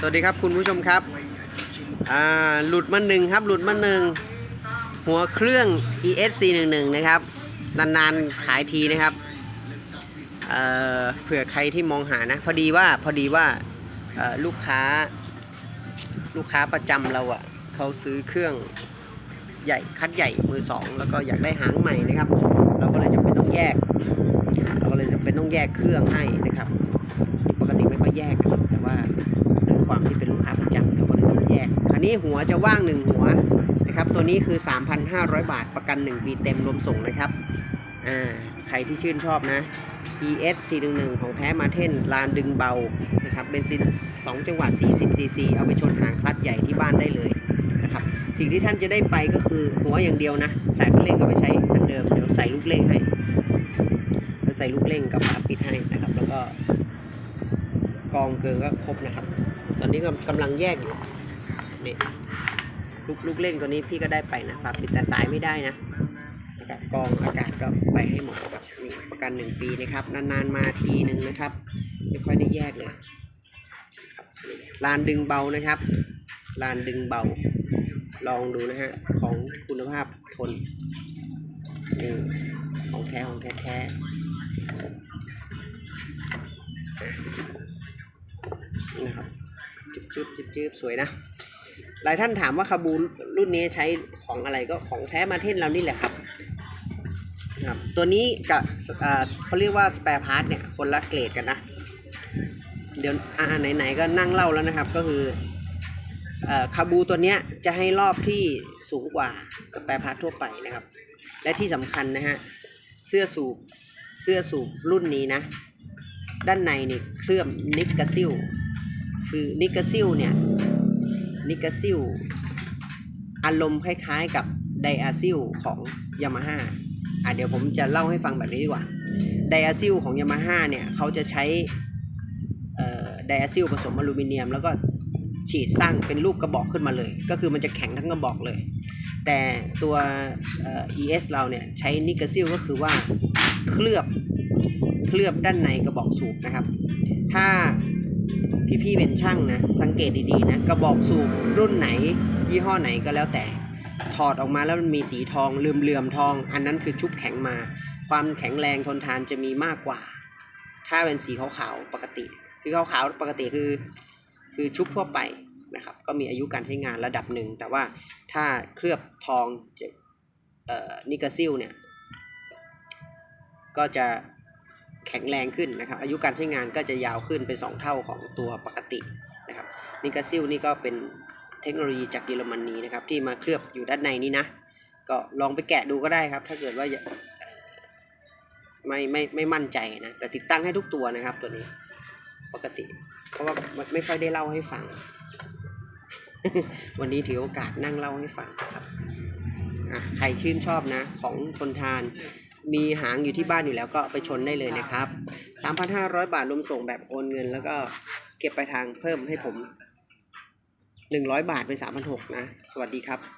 สวัสดีครับคุณผู้ชมครับ อ่า หลุดมาหนึ่งครับ หลุดมาหนึ่ง หัวเครื่อง ES 411นะครับ นานๆขายทีนะครับ เอ่อ เผื่อใครที่มองหานะ พอดีว่า พอดีว่าลูกค้า ลูกค้าประจำเราอะ่ะ เขาซื้อเครื่องใหญ่คัดใหญ่มือสองแล้วก็อยากได้หางใหม่นะครับ เราก็เลยจำเป็นต้องแยก เราก็เลยจำเป็นต้องแยกเครื่องให้นะครับ ปกติไม่ค่อยแยกนะครับแต่ว่า ความที่เป็นลูกค้าประจำเราก็เลยต้องแยกคราวนี้หัวจะว่างหนึ่งหัวนะครับ ตัวนี้คือ 3,500 บาทประกัน 1 ปีเต็มรวมส่งนะครับอ่าใครที่ชื่นชอบนะ ES 411 ของแท้มาเทนลานดึงเบานะครับเบนซิน 2 จังหวะ 40ซีซีเอาไปชนหางคลัตช์ใหญ่ที่บ้านได้เลยนะครับสิ่งที่ท่านจะได้ไปก็คือหัวอย่างเดียวนะสายคันเร่งก็ไปใช้อันเดิมเดี๋ยวใส่ลูกเร่งให้เดี๋ยวใส่ลูกเร่งกับฝาปิดให้นะครับ แล้วก็กองเกินก็ครบนะครับ ตอนนี้ก็กำลังแยกอยู่นี่ลูกลูกเล่นตัวนี้พี่ก็ได้ไปนะฝาปิดแต่สายไม่ได้นะนะครับกองอากาศก็ไปให้หมดครับนี่ประกันหนึ่งปีนะครับ นานๆมาทีหนึ่งนะครับไม่ค่อยได้แยกเลยครับนี่ลานดึงเบานะครับลานดึงเบา ลองดูนะฮะของคุณภาพทนนี่ของแท้ของแท้แท้นะครับ จุ๊บจุ๊บจุ๊บสวยนะ หลายท่านถามว่าคาบูรุ่นนี้ใช้ของอะไรก็ของแท้มาเทนเรานี่แหละครับครับตัวนี้กับเขาเรียกว่าสเปร์พาร์ทเนี่ยคนละเกรดกันนะ เดี๋ยวอ่าไหนๆก็นั่งเล่าแล้วนะครับก็คือเอ่อคาบูตัวเนี้ยจะให้รอบที่สูงกว่าสเปร์พาร์ททั่วไปนะครับ และที่สำคัญนะฮะเสื้อสูบเสื้อสูบรุ่นนี้นะ ด้านในนี่เคลือบนิกกาซิล คือนิกกาซิลเนี่ยนิกาซิลอารมณ์คล้ายๆกับไดอาซิลของยามาฮ่าอะเดี๋ยวผมจะเล่าให้ฟังแบบนี้ดีกว่าไดอาซิลของยามาฮ่าเนี่ยเขาจะใช้ไดอาซิลผสมอลูมิเนียม แล้วก็ฉีดสร้างเป็นรูปกระบอกขึ้นมาเลย ก็คือมันจะแข็งทั้งกระบอกเลย แต่ตัวเอ่อ ES เราเนี่ยใช้นิกาซิลก็คือว่าเคลือบเคลือบด้านในกระบอกสูบนะครับ ถ้า พี่ๆเป็นช่างนะ สังเกตดีๆนะกระบอกสูบรุ่นไหน ยี่ห้อไหนก็แล้วแต่ ถอดออกมาแล้วมันมีสีทองเลื่อมๆทอง อันนั้นคือชุบแข็งมา ความแข็งแรงทนทานจะมีมากกว่า ถ้าเป็นสีขาวๆปกติ คือขาวๆปกติคือ คือชุบทั่วไปนะครับ ก็มีอายุการใช้งานระดับหนึ่ง แต่ว่าถ้าเคลือบทองจะเอ่อนิกาซิลเนี่ย ก็จะ แข็งแรงขึ้นนะครับ อายุการใช้งานก็จะยาวขึ้นเป็น 2 เท่าของตัวปกตินะครับนิกาซิลนี่ก็เป็นเทคโนโลยีจากเยอรมนีนะครับที่มาเคลือบอยู่ด้านในนี้นะ ก็ลองไปแกะดูก็ได้ครับ ถ้าเกิดว่าไม่ไม่ไม่มั่นใจนะ แต่ติดตั้งให้ทุกตัวนะครับตัวนี้ ปกติ เพราะว่าไม่ค่อยได้เล่าให้ฟัง วันนี้ถือโอกาสนั่งเล่าให้ฟังครับใครชื่นชอบนะ ของทนทาน มีหางอยู่ที่บ้านอยู่แล้วก็ไปชนได้เลยนะครับ 3,500 บาทรวมส่งแบบโอนเงิน แล้วก็เก็บไปทางเพิ่มให้ผม 100 บาทเป็น3,600นะ สวัสดีครับ